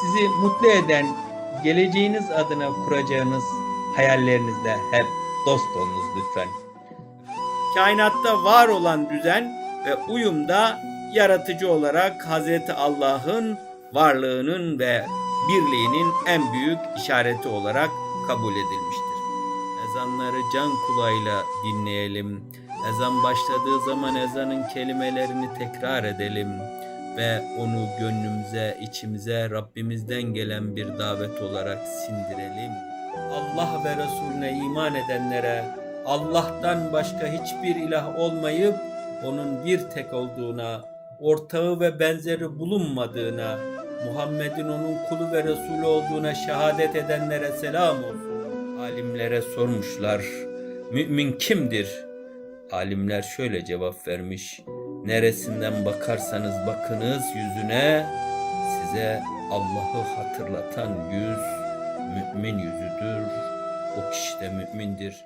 sizi mutlu eden, geleceğiniz adına kuracağınız hayallerinizle hep dost olunuz lütfen. Kainatta var olan düzen ve uyumda yaratıcı olarak Hazreti Allah'ın varlığının ve birliğinin en büyük işareti olarak kabul edilmiştir. Ezanları can kulağıyla dinleyelim. Ezan başladığı zaman ezanın kelimelerini tekrar edelim ve onu gönlümüze, içimize Rabbimizden gelen bir davet olarak sindirelim. Allah ve Resulüne iman edenlere Allah'tan başka hiçbir ilah olmayıp onun bir tek olduğuna, ortağı ve benzeri bulunmadığına, Muhammed'in onun kulu ve Resulü olduğuna şehadet edenlere selam olsun. Alimlere sormuşlar, mümin kimdir? Alimler şöyle cevap vermiş, neresinden bakarsanız bakınız yüzüne, size Allah'ı hatırlatan yüz, mümin yüzüdür. O kişi de mümindir.